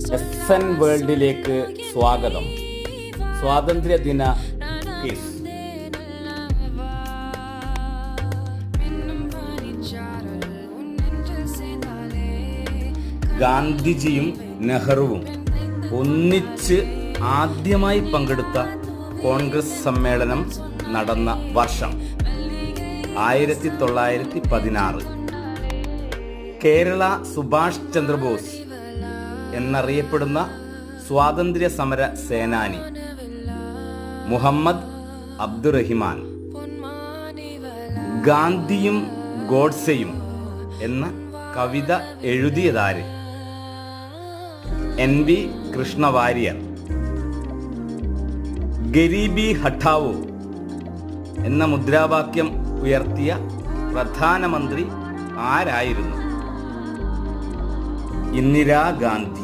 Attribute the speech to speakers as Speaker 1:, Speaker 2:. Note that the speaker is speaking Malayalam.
Speaker 1: എസ് എൻ വേൾഡിലേക്ക് സ്വാഗതം. സ്വാതന്ത്ര്യ ദിന ക്വിസ് ഗാന്ധിജിയും നെഹ്റുവും ഒന്നിച്ച് ആദ്യമായി പങ്കെടുത്ത കോൺഗ്രസ് സമ്മേളനം നടന്ന വർഷം ആയിരത്തി തൊള്ളായിരത്തി പതിനാറ്. കേരള സുഭാഷ് ചന്ദ്രബോസ് എന്നറിയപ്പെടുന്ന സ്വാതന്ത്ര്യ സമര സേനാനി മുഹമ്മദ് അബ്ദുറഹിമാൻ. ഗാന്ധിയും ഗോഡ്സെയും എന്ന കവിത എഴുതിയതാര്? N V Krishna Warrier. Garibi ഹഠാവോ എന്ന മുദ്രാവാക്യം ഉയർത്തിയ പ്രധാനമന്ത്രി ആരായിരുന്നു? ഇന്ദിരാഗാന്ധി